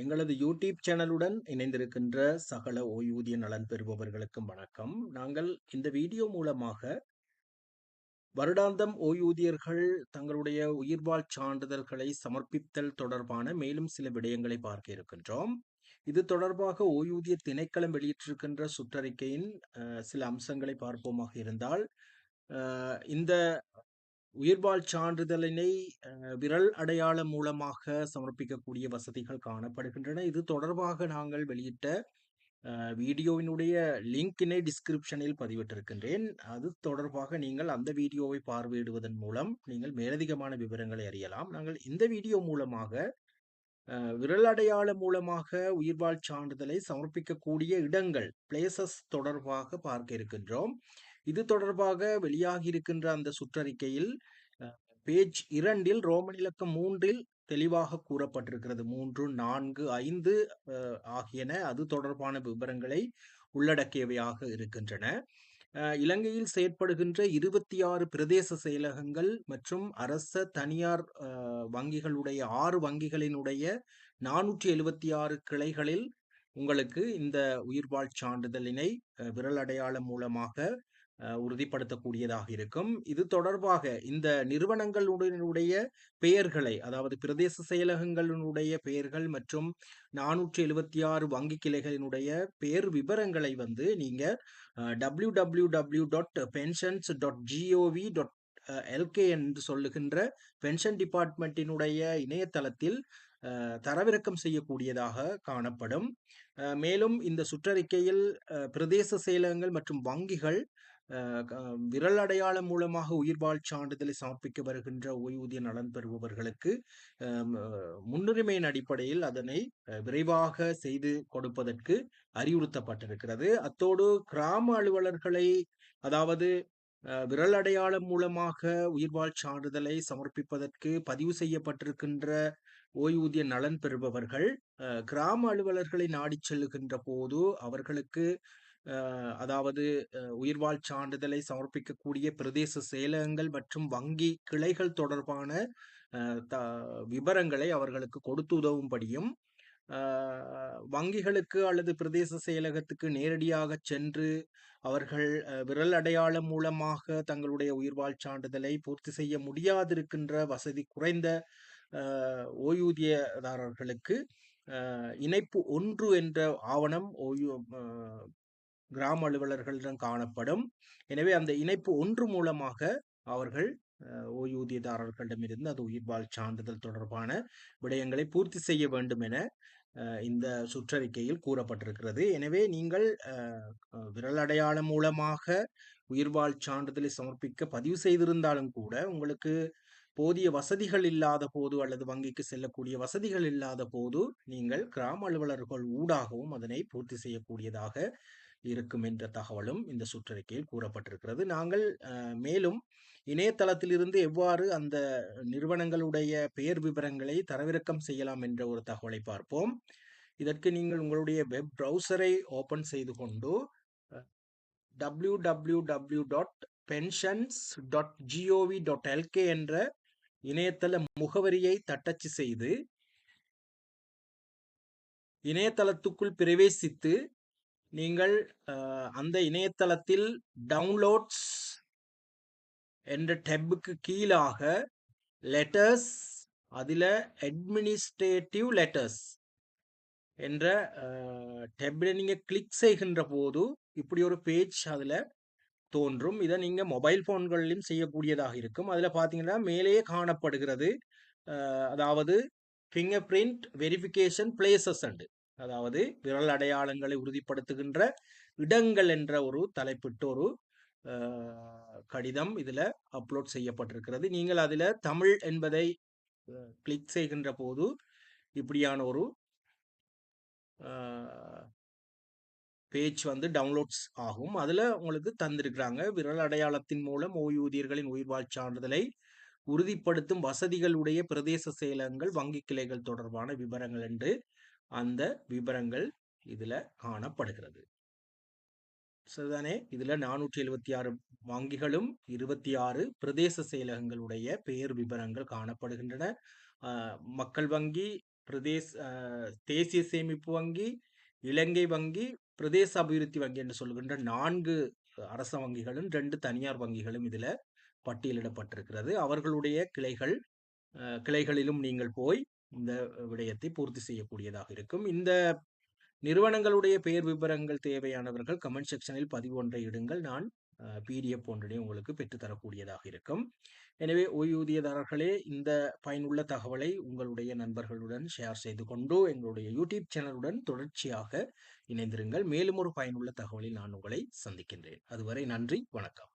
எங்களது யூடியூப் சேனலுடன் இணைந்திருக்கின்ற சகல ஓய்வூதிய நலன் பெறுபவர்களுக்கும் வணக்கம். நாங்கள் இந்த வீடியோ மூலமாக வருடாந்தம் ஓய்வூதியர்கள் தங்களுடைய உயிர்வாழ் சான்றிதழ்களை சமர்ப்பித்தல் தொடர்பான மேலும் சில விடயங்களை பார்க்க இருக்கின்றோம். இது தொடர்பாக ஓய்வூதிய திணைக்களம் வெளியிட்டிருக்கின்ற சுற்றறிக்கையின் சில அம்சங்களை பார்ப்போமாக இருந்தால் இந்த உயிர்வாழ் சான்றிதழினை விரல் அடையாளம் மூலமாக சமர்ப்பிக்கக்கூடிய வசதிகள் காணப்படுகின்றன. இது தொடர்பாக நாங்கள் வெளியிட்ட வீடியோவினுடைய லிங்கினை டிஸ்கிரிப்ஷனில் பதிவிட்டிருக்கின்றேன். அது தொடர்பாக நீங்கள் அந்த வீடியோவை பார்வையிடுவதன் மூலம் நீங்கள் மேலதிகமான விவரங்களை அறியலாம். நாங்கள் இந்த வீடியோ மூலமாக விரல் அடையாளம் மூலமாக உயிர்வாழ் சான்றிதழை சமர்ப்பிக்கக்கூடிய இடங்கள் பிளேசஸ் தொடர்பாக பார்க்க இருக்கின்றோம். இது தொடர்பாக வெளியாகியிருக்கின்ற அந்த சுற்றறிக்கையில் பேஜ் இரண்டில் ரோமன் இலக்கம் மூன்றில் தெளிவாக கூறப்பட்டிருக்கிறது. மூன்று நான்கு ஐந்து ஆகியன அது தொடர்பான விவரங்களை உள்ளடக்கியவையாக இருக்கின்றன. இலங்கையில் செயற்படுகின்ற இருபத்தி ஆறு பிரதேச செயலகங்கள் மற்றும் அரச தனியார் வங்கிகளுடைய ஆறு வங்கிகளினுடைய நானூற்றி எழுபத்தி ஆறு கிளைகளில் உங்களுக்கு இந்த உயிர்வாழ் சான்றிதழினை விரல் அடையாளம் மூலமாக உறுதிப்படுத்தக்கூடியதாக இருக்கும். இது தொடர்பாக இந்த நிறுவனங்களுடைய பெயர்களை அதாவது பிரதேச செயலகங்களினுடைய பெயர்கள் மற்றும் நானூற்றி எழுபத்தி ஆறு வங்கி கிளைகளினுடைய பெயர் விவரங்களை வந்து நீங்க W W W dot pensions dot GOV dot LK என்று சொல்லுகின்ற பென்ஷன் டிபார்ட்மெண்ட்டினுடைய இணையதளத்தில் தரவிறக்கம் செய்யக்கூடியதாக காணப்படும். மேலும் இந்த சுற்றறிக்கையில் பிரதேச செயலகங்கள் மற்றும் வங்கிகள் விரல் அடையாளம் மூலமாக உயிர்வாழ் சான்றிதழை சமர்ப்பிக்க வருகின்ற ஓய்வூதிய நலன் பெறுபவர்களுக்கு முன்னுரிமையின் அடிப்படையில் அதனை விரைவாக செய்து கொடுப்பதற்கு அறிவுறுத்தப்பட்டிருக்கிறது. அத்தோடு கிராம அலுவலர்களை அதாவது விரல் அடையாளம் மூலமாக உயிர்வாழ் சான்றிதழை சமர்ப்பிப்பதற்கு பதிவு செய்யப்பட்டிருக்கின்ற ஓய்வூதிய நலன் பெறுபவர்கள் கிராம அலுவலர்களை நாடி செல்லுகின்ற போது அவர்களுக்கு அதாவது உயிர்வாழ் சான்றிதழை சமர்ப்பிக்கக்கூடிய பிரதேச செயலகங்கள் மற்றும் வங்கி கிளைகள் தொடர்பான த விவரங்களை அவர்களுக்கு கொடுத்து உதவும்படியும் வங்கிகளுக்கு அல்லது பிரதேச செயலகத்துக்கு நேரடியாக சென்று அவர்கள் விரல் அடையாளம் மூலமாக தங்களுடைய உயிர்வாழ் சான்றிதழை பூர்த்தி செய்ய முடியாதிருக்கின்ற வசதி குறைந்த ஓய்வூதியதாரர்களுக்கு இணைப்பு ஒன்று என்ற ஆவணம் ஓய்வு கிராம அலுவலர்களிடம் காணப்படும். எனவே அந்த இணைப்பு ஒன்று மூலமாக அவர்கள் ஓய்வூதியதாரர்களிடமிருந்து அது உயிர்வாழ் சான்றிதழ் தொடர்பான விடயங்களை பூர்த்தி செய்ய வேண்டும் என இந்த சுற்றறிக்கையில் கூறப்பட்டிருக்கிறது. எனவே நீங்கள் விரல் அடையாளம் மூலமாக உயிர்வாழ் சான்றிதழை சமர்ப்பிக்க பதிவு செய்திருந்தாலும் கூட உங்களுக்கு போதிய வசதிகள் இல்லாத போது அல்லது வங்கிக்கு செல்லக்கூடிய வசதிகள் இல்லாத போது நீங்கள் கிராம அலுவலர்கள் ஊடாகவும் அதனை பூர்த்தி செய்யக்கூடியதாக இருக்கும் என்ற தகவலும் இந்த சுற்றறிக்கையில் கூறப்பட்டிருக்கிறது. நாங்கள் மேலும் இணையதளத்திலிருந்து எவ்வாறு அந்த நிறுவனங்களுடைய பெயர் விவரங்களை தரவிறக்கம் செய்யலாம் என்ற ஒரு தகவலை பார்ப்போம். இதற்கு நீங்கள் உங்களுடைய வெப் ப்ரௌசரை ஓபன் செய்து கொண்டு W W W dot pensions dot GOV dot LK என்ற இணையதள முகவரியை தட்டச்சு செய்து இணையதளத்துக்குள் பிரவேசித்து நீங்கள் அந்த இணையதளத்தில் டவுன்லோட்ஸ் என்ற டெப்புக்கு கீழாக லெட்டர்ஸ் அதில் அட்மினிஸ்ட்ரேட்டிவ் லெட்டர்ஸ் என்ற டெப்பில் நீங்கள் கிளிக் செய்கின்ற போது இப்படி ஒரு பேஜ் அதில் தோன்றும். இதை நீங்கள் மொபைல் ஃபோன்களிலும் செய்யக்கூடியதாக இருக்கும். அதில் பார்த்தீங்கன்னா மேலேயே காணப்படுகிறது. அதாவது finger print verification places and அதாவது விரல் அடையாளங்களை உறுதிப்படுத்துகின்ற இடங்கள் என்ற ஒரு தலைப்பிட்டு ஒரு கடிதம் இதில் அப்லோட் செய்யப்பட்டிருக்கிறது. நீங்கள் அதில் தமிழ் என்பதை கிளிக் செய்கின்ற போது இப்படியான ஒரு பேஜ் வந்து டவுன்லோட்ஸ் ஆகும். அதில் உங்களுக்கு தந்திருக்கிறாங்க. விரல் அடையாளத்தின் மூலம் ஓய்வூதியர்களின் உயிர்வாழ் சான்றிதழை உறுதிப்படுத்தும் வசதிகளுடைய பிரதேச செயலகங்கள் வங்கி கிளைகள் தொடர்பான விவரங்கள் என்று. அந்த விவரங்கள் இதுல காணப்படுகிறது. சரிதானே? இதுல நானூற்றி எழுபத்தி ஆறு வங்கிகளும் இருபத்தி ஆறு பிரதேச செயலகங்களுடைய பெயர் விவரங்கள் காணப்படுகின்றன. மக்கள் வங்கி பிரதேச தேசிய சேமிப்பு வங்கி இலங்கை வங்கி பிரதேச அபிவிருத்தி வங்கி என்று சொல்கின்ற நான்கு அரச வங்கிகளும் ரெண்டு தனியார் வங்கிகளும் இதில் பட்டியலிடப்பட்டிருக்கிறது. அவர்களுடைய கிளைகள் கிளைகளிலும் நீங்கள் போய் இந்த விடயத்தை பூர்த்தி செய்யக்கூடியதாக இருக்கும். இந்த நிறுவனங்களுடைய பெயர் விவரங்கள் தேவையானவர்கள் கமெண்ட் செக்ஷனில் பதிவு ஒன்றை இடுங்கள். நான் பிடிஎஃப் ஒன்றினை உங்களுக்கு பெற்றுத்தரக்கூடியதாக இருக்கும். எனவே ஓய்வூதியதாரர்களே இந்த பயனுள்ள தகவலை உங்களுடைய நண்பர்களுடன் ஷேர் செய்து கொண்டு எங்களுடைய யூடியூப் சேனலுடன் தொடர்ச்சியாக இணைந்திருங்கள். மேலும் ஒரு பயனுள்ள தகவலில் நான் உங்களை சந்திக்கின்றேன். அதுவரை நன்றி வணக்கம்.